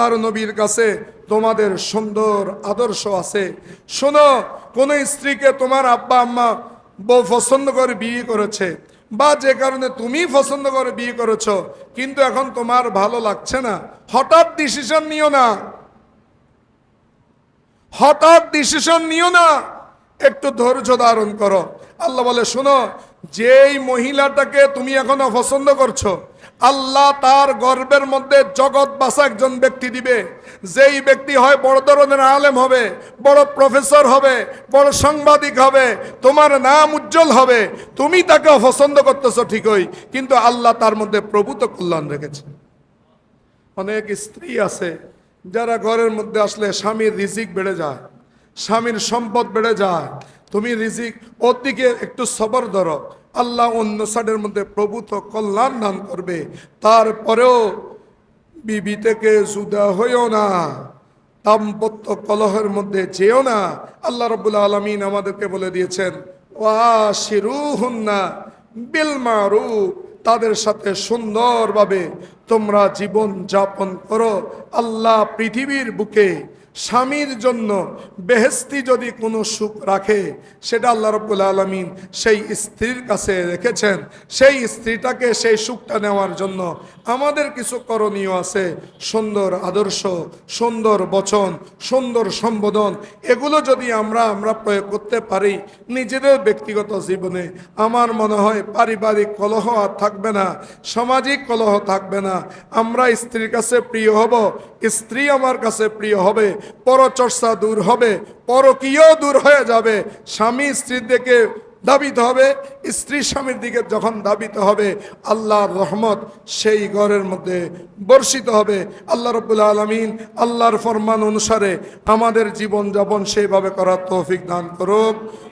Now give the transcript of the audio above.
আল্লাহর নবীর কাছে তোমাদের সুন্দর আদর্শ আছে। শোনো, কোন স্ত্রীকে তোমার আব্বা, আম্মা বউ পছন্দ করে বিয়ে করেছে বা যে কারণে তুমি পছন্দ করে বিয়ে করেছ, কিন্তু এখন তোমার ভালো লাগছে না। হঠাৎ ডিসিশন নিও না। হঠাৎ ডিসিশন নিও না। একটু ধৈর্য ধারণ করো। আল্লাহ বলে, শোনো, যেই মহিলাটাকে তুমি এখনও পছন্দ করছ আল্লাহ তার গর্বের মধ্যে জগৎ বাসা একজন ব্যক্তি দিবে। যেই ব্যক্তি হয় বড় ধরনের আলেম হবে, বড় প্রফেসর হবে, বড় সাংবাদিক হবে, তোমার নাম উজ্জ্বল হবে, তুমি তাকে পছন্দ করতেছো ঠিকই, কিন্তু আল্লাহ তার মধ্যে প্রভূত কল্যাণ রেখেছে। অনেক স্ত্রী আছে, যারা ঘরের মধ্যে আসলে স্বামীর রিজিক বেড়ে যায়, স্বামীর সম্পদ বেড়ে যায়। তুমি রিজিক ওর দিকে একটু সবর ধরো আল্লাহ অন্য সাইডের মধ্যে প্রভূত কল্যাণ দান করবে। তারপরেও বিবি থেকে জুদা হইও না, দাম্পত্য কলহের মধ্যে যেও না। আল্লাহ রবুল্লা আলমিন আমাদেরকে বলে দিয়েছেন ওয়া শিরু হুন্না বিল মারুফ তাদের সাথে সুন্দরভাবে তোমরা জীবন যাপন করো। আল্লাহ পৃথিবীর বুকে স্বামীর জন্য বেহেস্তি যদি কোনো সুখ রাখে, সেটা আল্লাহ রব্বুল আলমিন সেই স্ত্রীর কাছে রেখেছেন। সেই স্ত্রীটাকে সেই সুখটা নেওয়ার জন্য আমাদের কিছু করণীয় আছে। সুন্দর আদর্শ, সুন্দর বচন, সুন্দর সম্বোধন, এগুলো যদি আমরা আমরা প্রয়োগ করতে পারি নিজেদের ব্যক্তিগত জীবনে, আমার মনে হয় পারিবারিক কলহ আর থাকবে না, সামাজিক কলহ থাকবে না। আমরা স্ত্রীর কাছে প্রিয় হব, স্ত্রী আমার কাছে প্রিয় হবে পরচর্চা দূর হবে, পরকীয় দূর হয়ে যাবে। স্বামী স্ত্রীর দিকে দাবিত হবে, স্ত্রী স্বামীর দিকে যখন দাবিত হবে, আল্লাহর রহমত সেই ঘরের মধ্যে বর্ষিত হবে। আল্লাহ রব্বুল আলমিন আল্লাহর ফরমান অনুসারে আমাদের জীবন যাপন সেইভাবে করার তৌফিক দান করুক।